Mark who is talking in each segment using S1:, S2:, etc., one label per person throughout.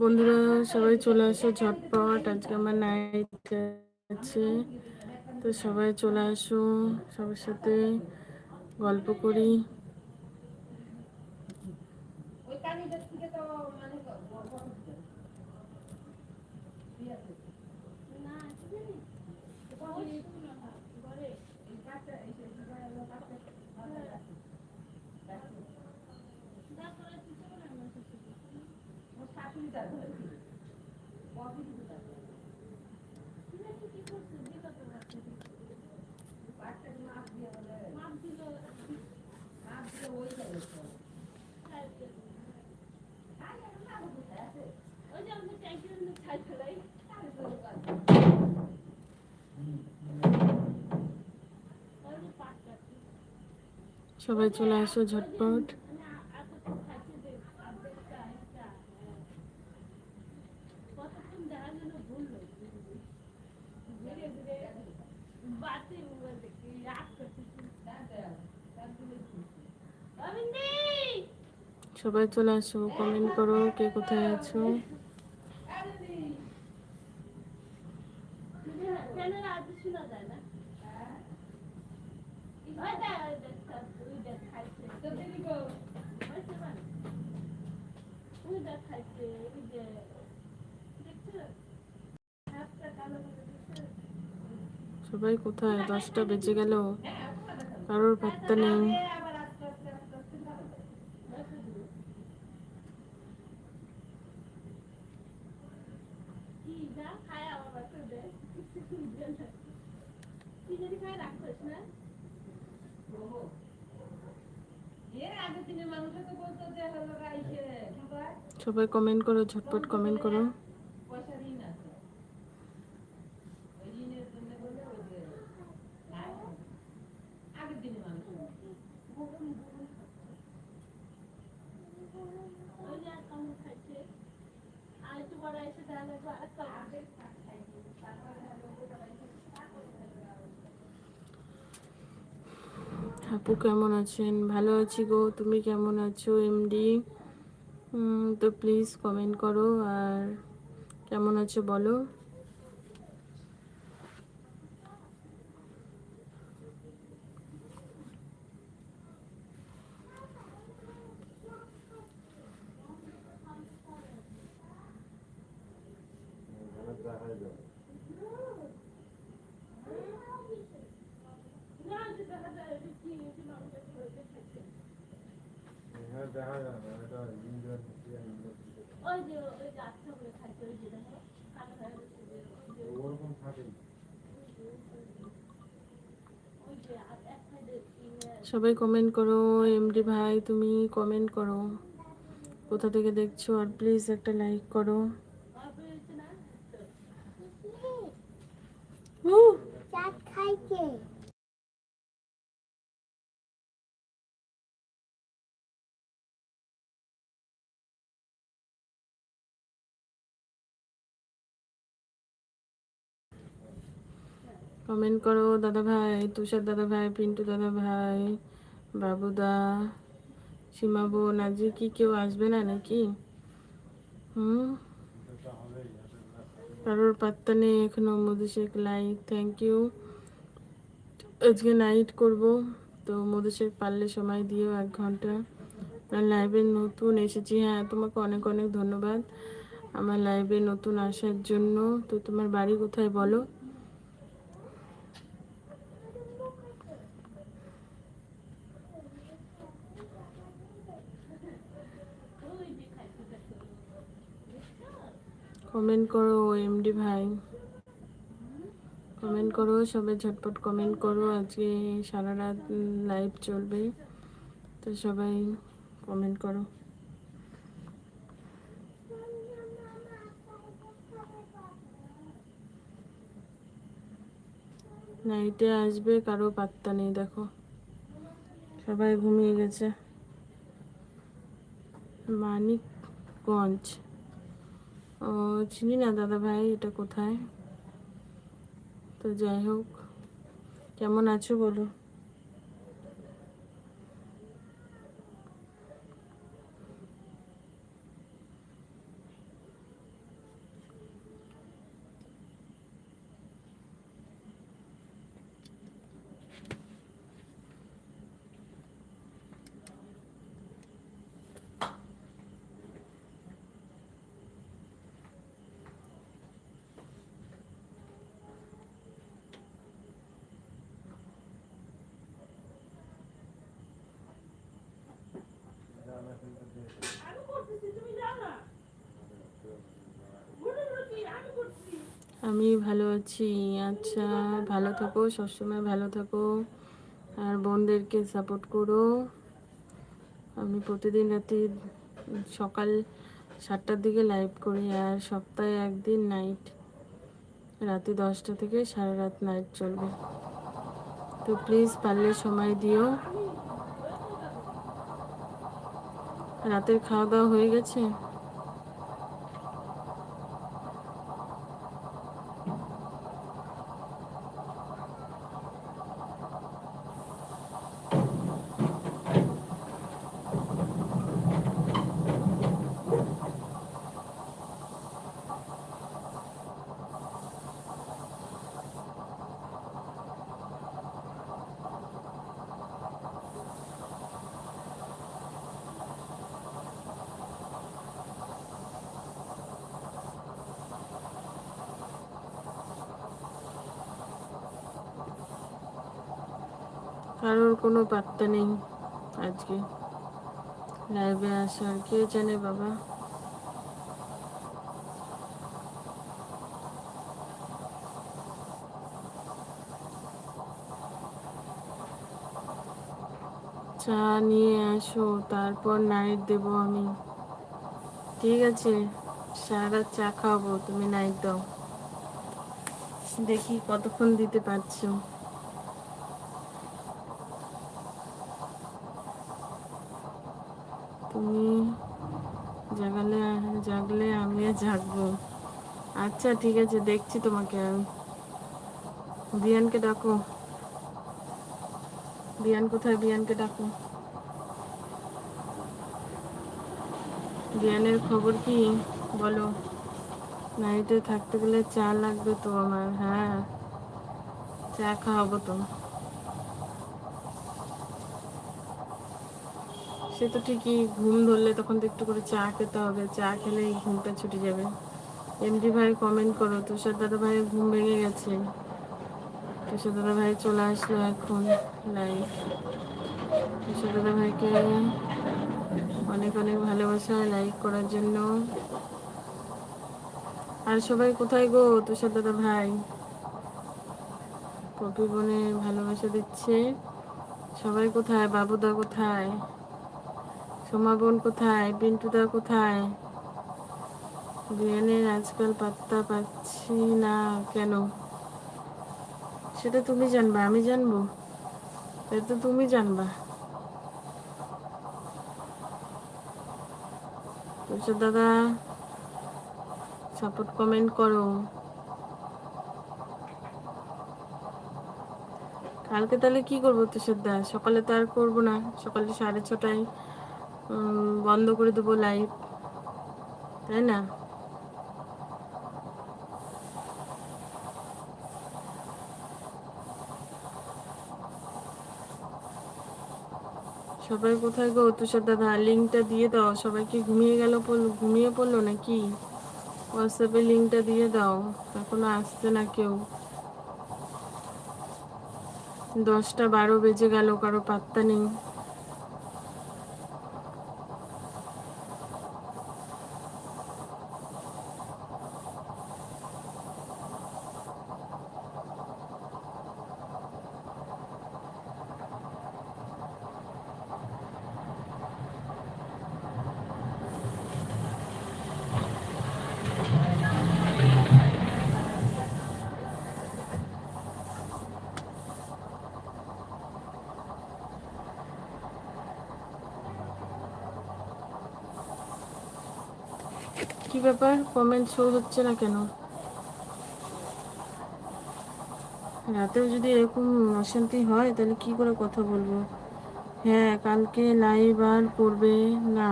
S1: বন্ধুরা, সবাই চলে আসো ঝটপট। আজকে আমার নাইট আছে। তো সবাই চলে আসো, সবার সাথে গল্প করি। সবাই চলে আসো ঝটপট। সবাই চলে আসো কমেন্ট করো কে কোথায় আছো। সবাই কোথায়? দশটা বেজে গেল। কারোর পাত্তা নেই। সবাই কমেন্ট করো, ঝটপট কমেন্ট করো। আপু কেমন আছেন? ভালো আছি গো, তুমি কেমন আছো? এমডি তো প্লিজ কমেন্ট করো আর কেমন আছো বলো। সবাই কমেন্ট করো এমডি ভাই তুমি কমেন্ট করো। কোথা থেকে দেখছ? আর প্লিজ একটা লাইক করো। খাইছে। কমেন্ট করো দাদা ভাই তুষার দাদা ভাই পিন্টু দাদা ভাই বাবুদা, সীমা বোন আজকে কি কেউ আসবে না নাকি? হুম? কারোর পাত্তা নেই এখনও মধুশেখ লাইক থ্যাংক ইউ আজকে নাইট করব, তো মধুশেখ পারলে সময় দিও এক ঘণ্টা। লাইভে নতুন এসেছি হ্যাঁ তোমাকে অনেক অনেক ধন্যবাদ। আমার লাইভে নতুন আসার জন্য, তো তোমার বাড়ি কোথায় বলো? কমেন্ট করো এমডি ভাই। কমেন্ট করো, সবাই ঝটপট কমেন্ট করো। আজকে সারা রাত লাইভ চলবে, তো সবাই কমেন্ট করো। নাইটে আসবে, কারও পাত্তা নেই, দেখো। সবাই ঘুমিয়ে গেছে। মানিকগঞ্জ। ও চিনি না দাদা ভাই এটা কোথায়? তো যাই হোক কেমন আছো বলো? আমি ভালো আছি আচ্ছা ভালো থাকো, সবসময় ভালো থাকো। আর বোনদেরকে সাপোর্ট করো। আমি প্রতিদিন রাতে সকাল সাতটার দিকে লাইভ করি আর সপ্তাহে একদিন নাইট রাতে দশটা থেকে সারা রাত নাইট চলবে। তো প্লিজ পারলে সময় দিও। রাতের খাওয়া দাওয়া হয়ে গেছে? কারোর কোনো পাত্তা নেই আজকে। লাইভে আসার কে জানে বাবা। চা নিয়ে আসো, তারপর নাইট দেব আমি। ঠিক আছে, সারা চা খাব, তুমি নাইট দাও। দেখি কতক্ষণ দিতে পারছ। আচ্ছা ঠিক আছে, দেখছি তোমাকে বিয়ানকে ডাকো। বিয়ান, কোথায় বিয়ানকে ডাকো? বিয়ানের খবর কি? বলো। নাইটে থাকতে গেলে চা লাগবে তো আমার হ্যাঁ। চা খাওয়াবো তো। সে তো ঠিকই, ঘুম ধরলে তখন তো একটু করে চা খেতে হবে। চা খেলেই ঘুমটা ছুটে যাবে। এমডি ভাই কমেন্ট করো, তুষার দাদা ভাই ঘুম ভেঙে গেছে। তুষার দাদা ভাই চলে আসলো এখন লাইভ তুষার দাদা ভাইকে অনেক অনেক ভালোবাসা লাইক করার জন্য। আর সবাই কোথায় গো তুষার দাদা ভাই কপি বনে ভালোবাসা দিচ্ছে। সবাই কোথায়? বাবুদা কোথায়? সোমা বোন কোথায়? পিন্টুদা কোথায়? বিয়ানের আজকাল পাত্তা পাচ্ছি না কেন? সেটা তুমি জানবা, আমি জানব। এটা তো তুমি জানবা। তুষার দাদা সাপোর্ট কমেন্ট করো। কালকে তাহলে কি করব তুষার দা সকালে তো আর করব না। সকালে সাড়ে ছটায় বন্ধ করে দেবো লাইভ তাই না? সবাই কোথায় গো? তুষার দাদা লিঙ্কটা দিয়ে দাও। সবাইকে ঘুমিয়ে গেল ঘুমিয়ে পড়ল নাকি? হোয়াটসঅ্যাপে লিঙ্কটা দিয়ে দাও। এখনও আসছে না কেউ। দশটা বারো বেজে গেল, কারও পাত্তা নেই। কি ব্যাপার? কমেন্ট শো হচ্ছে না কেন? রাতেও যদি এরকম অশান্তি হয়, তাহলে কি করে কথা বলব? হ্যাঁ কালকে লাইভ আর করবে না।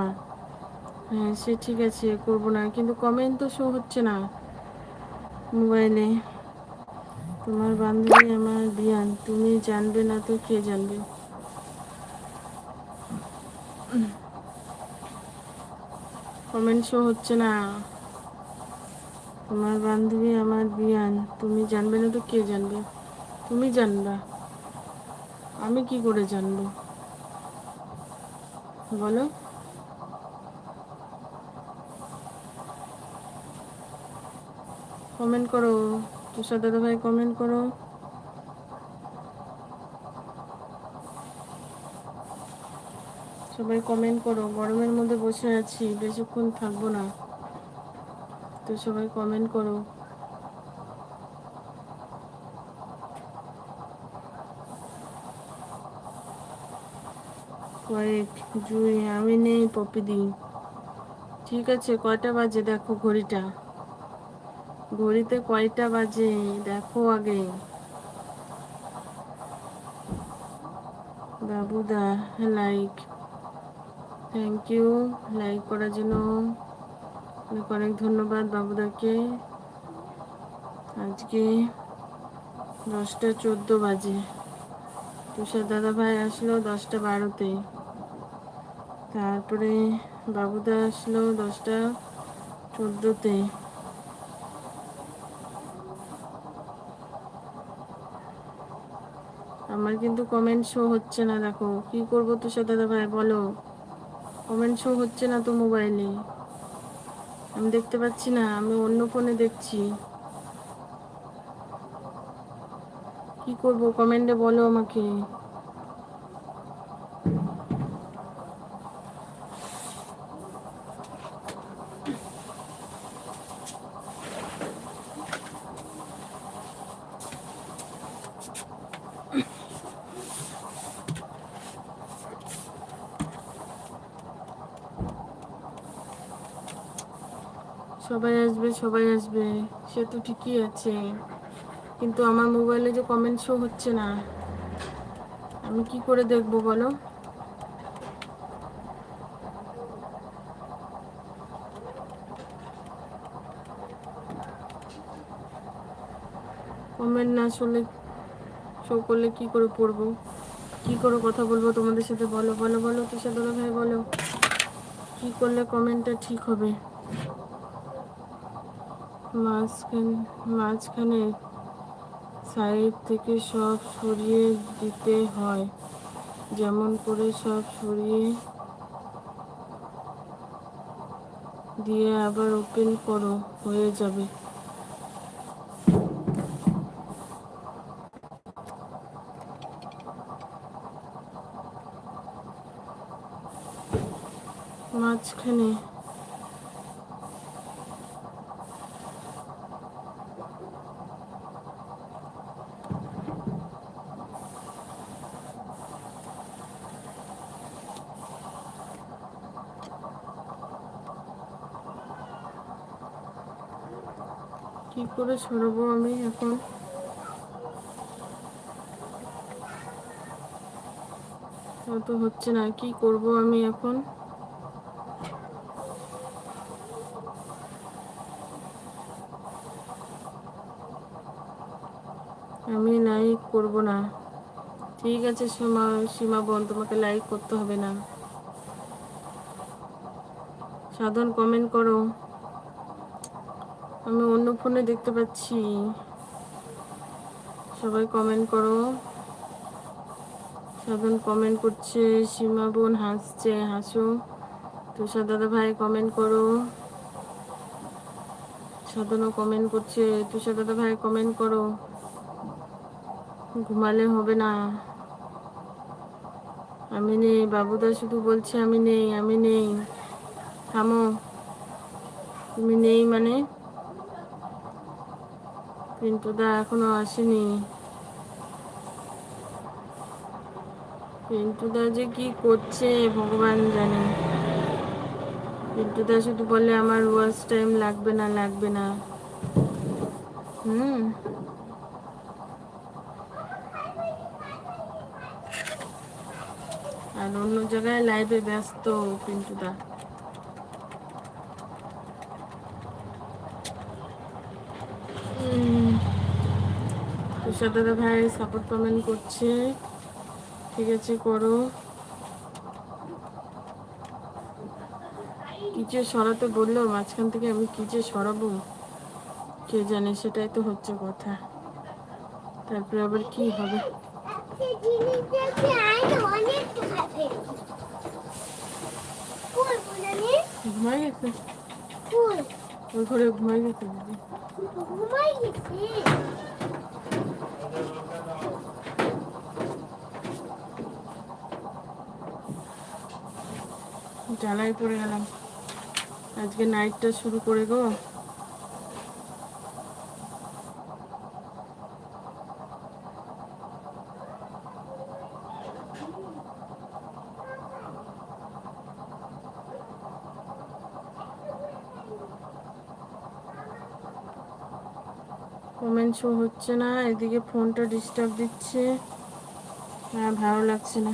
S1: হ্যাঁ সে ঠিক আছে, করব না। কিন্তু কমেন্ট তো শো হচ্ছে না মোবাইলে তোমার বান্ধবী আমার বিয়ান তুমি জানবে না তো কে জানবে? কমেন্ট শো হচ্ছে না। তোমার বান্ধবী আমার বিয়ান, তুমি জানবে না তো কে জানবে? তুমি জানবা। আমি কি করে জানব? বলো। কমেন্ট করো। তুষার দাদা ভাই কমেন্ট করো। সবাই কমেন্ট করো। গরমের মধ্যে বসে আছি, বেশিক্ষণ থাকব না। তো সবাই কমেন্ট করো। কয়েক, জুই, আমি নেই পপিদি ঠিক আছে, কয়টা বাজে দেখো ঘড়িটা? ঘড়িতে কয়টা বাজে দেখো আগে। বাবুদা লাইক থ্যাংক ইউ লাইক করার জন্য অনেক অনেক ধন্যবাদ বাবুদাকে। আজকে দশটা চোদ্দ বাজে। তুষার দাদা ভাই আসলো দশটা বারোতে। তারপরে বাবুদা আসলো দশটা চোদ্দোতে। আমার কিন্তু কমেন্ট শো হচ্ছে না, দেখো। কি করব তুষার দাদা ভাই বলো। কমেন্ট শো হচ্ছে না তো মোবাইলে আমি দেখতে পাচ্ছি না, আমি অন্য ফোনে দেখছি। কি করব? কমেন্টে বলো আমাকে। সবাই আসবে, সে তো ঠিকই আছে। কিন্তু আমার মোবাইলে যে কমেন্ট শো হচ্ছে না, আমি কি করে দেখব বলো? কমেন্ট না শুনলে শো করলে কি করে পড়ব? কি করে কথা বলব তোমাদের সাথে? বলো বলো বলো, তুষার দাদা ভাই, বলো। কি করলে কমেন্টটা ঠিক হবে? মাঝখানে মাঝখানে সাইড থেকে সব সরিয়ে দিতে হয়। যেমন করে সব সরিয়ে দিয়ে আবার ওপেন করো, হয়ে যাবে। মাঝখানে কি করে সরাবো আমি এখন। তো হচ্ছে না, কি করব আমি এখন? আমি লাইক করব না। ঠিক আছে, সীমা সীমা বোন, তোমাকে লাইক করতে হবে না। সাধন কমেন্ট করো। আমি অন্য ফোনে দেখতে পাচ্ছি। সবাই কমেন্ট করো। সাধন কমেন্ট করছে, সীমা বোন হাসছে, হাসো। তুষার দাদা ভাই কমেন্ট করো। সাধনও কমেন্ট করছে, তুষার দাদা ভাই কমেন্ট করো। ঘুমালে হবে না। আমি নেই, বাবুদা শুধু বলছে আমি নেই আমি নেই। থামো। তুমি নেই মানে? পিন্টুদা এখনও আসেনি। পিন্টুদা যে কি করছে ভগবান জানে। পিন্টুদা শুধু বলে আমার ওয়াচ টাইম লাগবে না লাগবে না। হুম। আর অন্য জায়গায় লাইভে ব্যস্ত পিন্টুদা তুষার দাদা ভাই সাপোর্ট কমেন্ট করছে। ঠিক আছে করো। কি যে সরাতে বলল মাঝখান থেকে আমি কি যে সরাবো কে জানে সেটাই তো হচ্ছে কথা। তারপরে আবার কি হবে? ঘুমাই গেছে? ওই ঘরে ঘুমাই গেছে দিদি।
S2: ঘুমাই গেছে।
S1: জ্বালায় পড়ে গেলাম। আজকে নাইটটা শুরু করে গো। কমেন্ট শো হচ্ছে না, এদিকে ফোনটা ডিস্টার্ব দিচ্ছে। হ্যাঁ ভালো লাগছে না।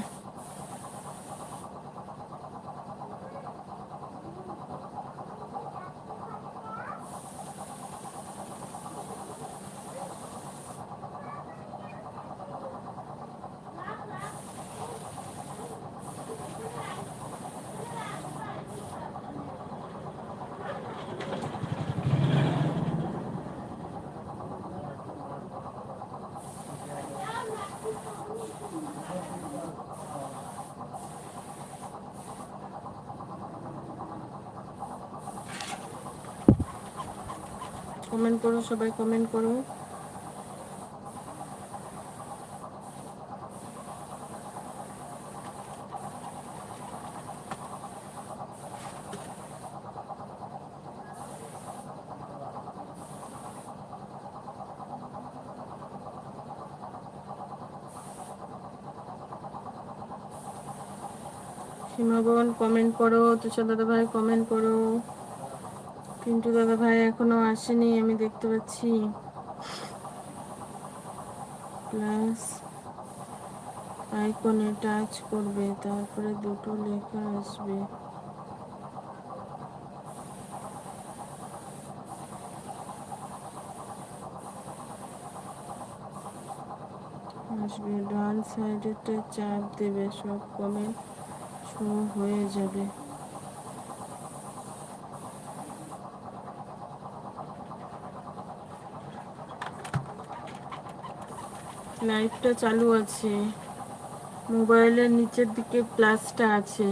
S1: কমেন্ট করো সবাই কমেন্ট করো। সীমাবন কমেন্ট করো তুষার দাদা ভাই কমেন্ট করো। পিন্টু দাদা ভাই এখনও আসেনি, আমি দেখতে পাচ্ছি। প্লাস আইকনে টাচ করবে, তারপরে দুটো লেখা আসবে। আসবে, ডান সাইডেতে চাপ দেবে, সব কমেন্ট শো হয়ে যাবে। লাইটটা চালু আছে। মোবাইলের নিচের দিকে প্লাসটা আছে।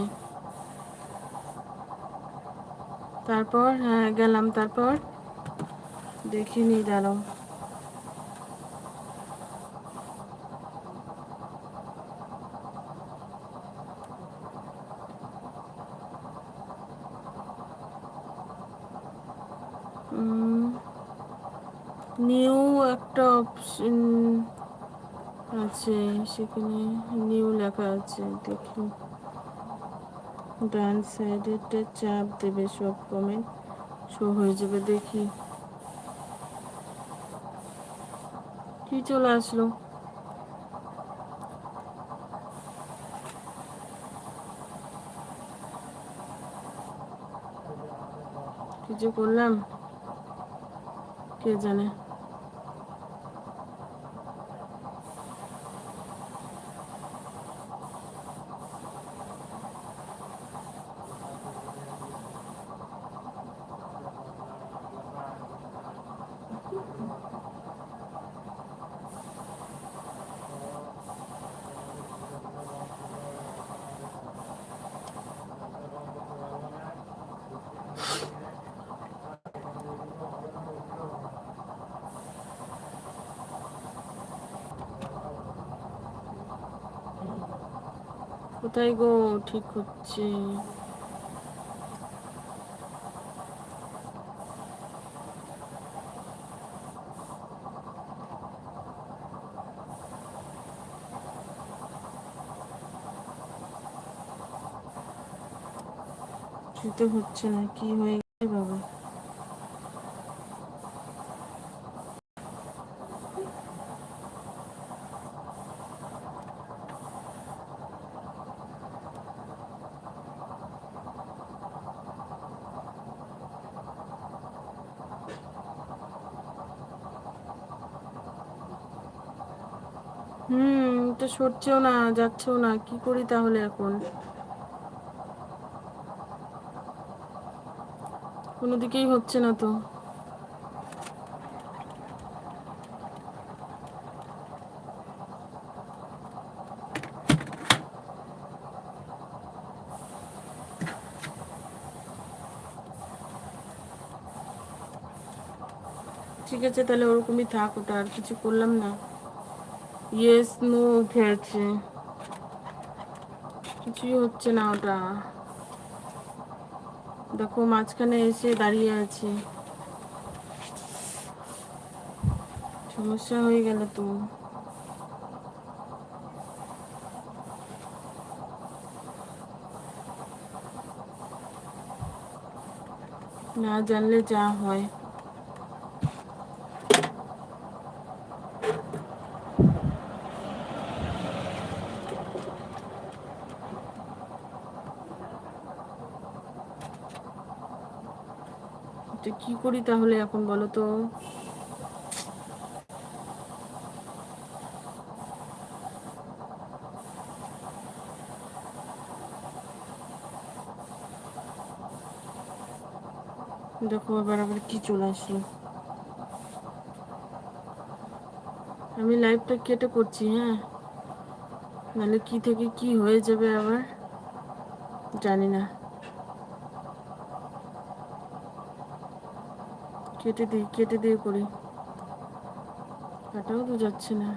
S1: তারপর হ্যাঁ গেলাম। তারপর দেখিনি দাঁড়াও নিউ একটা অপশন আছে সেখানে নিউ লেখা আছে, দেখি। ডান চাপ দেবে সব কমেন্ট শো হয়ে যাবে, দেখি। কি চলে আসলো? কিছু করলাম? কে জানে? কোথায় গো? ঠিক হচ্ছে। হচ্ছে না কি হয়ে গেছে বাবা হুম, তো সরছেও না, যাচ্ছেও না, কি করি তাহলে এখন? কোনো দিকেই হচ্ছে না তো। ঠিক আছে, তাহলে ওরকমই থাক, ওটা আর কিছু করলাম না। ইয়েস নো আছে কিছুই হচ্ছে না ওটা। দেখো, মাঝখানে এসে দাঁড়িয়ে আছে। সমস্যা হয়ে গেল তো। না জানলে যা হয় এটা কি করি তাহলে এখন বলো তো? দেখো আবার আবার কি চলে আসলো। আমি লাইভটা কেটে করছি হ্যাঁ? নাহলে কি থেকে কি হয়ে যাবে আবার? জানি না। কেটে দিই কেটে দিয়ে করি। কাটাও তো যাচ্ছে না।